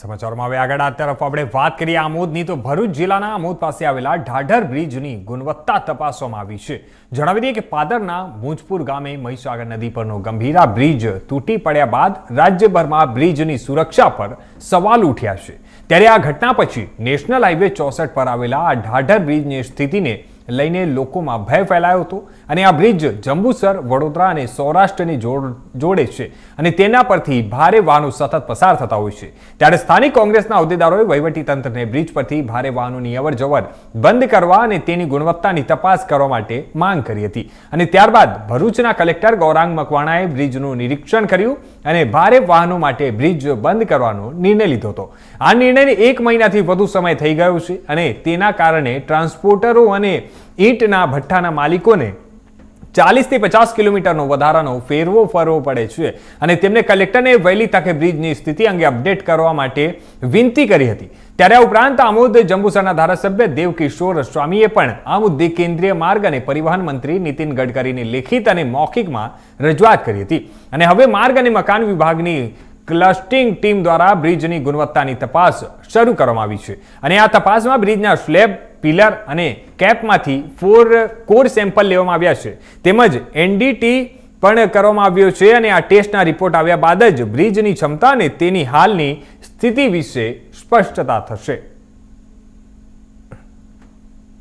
સમાચારમાં હવે આગળ આ તરફ આપણે વાત કરીએ આમોદની. તો ભરૂચ જિલ્લાના આમોદ પાસે આવેલા ઢાઢર બ્રિજની ગુણવત્તા તપાસવામાં આવી છે. જણાવી દઈએ કે પાદરના મુંજપુર ગામે મહીસાગર નદી પરનો ગંભીરા બ્રિજ તૂટી પડ્યા બાદ રાજ્યભરમાં બ્રિજની સુરક્ષા પર સવાલ ઉઠ્યા છે. ત્યારે આ ઘટના પછી નેશનલ હાઈવે ચોસઠ પર આવેલા આ ઢાઢર બ્રિજની સ્થિતિને લઈને લોકોમાં ભય ફેલાયો હતો. અને આ બ્રિજ જંબુસર, વડોદરા અને સૌરાષ્ટ્રની જોડ છે અને તેના પરથી ભારે વાહનો સતત પસાર થતા હોય છે. ત્યારે સ્થાનિક કોંગ્રેસના હોદ્દેદારોએ વહીવટીતંત્રને બ્રિજ પરથી ભારે વાહનોની અવર જવર બંધ કરવા અને તેની ગુણવત્તાની તપાસ કરવા માટે માંગ કરી હતી. અને ત્યારબાદ ભરૂચના કલેક્ટર ગૌરાંગ મકવાણાએ બ્રિજનું નિરીક્ષણ કર્યું અને ભારે વાહનો માટે બ્રિજ બંધ કરવાનો નિર્ણય લીધો હતો. આ નિર્ણયને એક મહિનાથી વધુ સમય થઈ ગયો છે અને તેના કારણે ટ્રાન્સપોર્ટરો અને ઈંટના ભઠ્ઠાના માલિકોને ચાલીસથી પચાસ કિલોમીટરનો વધારાનો ફેરવો ફરવો પડે છે. અને તેમને કલેક્ટરને વહેલી તકે બ્રિજની સ્થિતિ અંગે અપડેટ કરવા માટે વિનંતી કરી હતી. ત્યારે આ ઉપરાંત આમોદ જંબુસરના ધારાસભ્ય દેવકિશોર સ્વામીએ પણ આ મુદ્દે કેન્દ્રીય માર્ગ અને પરિવહન મંત્રી નીતિન ગડકરીની લેખિત અને મૌખિકમાં રજૂઆત કરી હતી. અને હવે માર્ગ અને મકાન વિભાગની ક્લસ્ટિંગ ટીમ દ્વારા બ્રિજની ગુણવત્તાની તપાસ શરૂ કરવામાં આવી છે. અને આ તપાસમાં બ્રિજના સ્લેબ પિલર અને કેપમાંથી ફોર કોર સેમ્પલ લેવામાં આવ્યા છે. તેમજ એનડીટી પણ કરવામાં આવ્યો છે અને આ ટેસ્ટના રિપોર્ટ આવ્યા બાદ જ બ્રિજની ક્ષમતા અને તેની હાલની સ્થિતિ વિશે સ્પષ્ટતા થશે.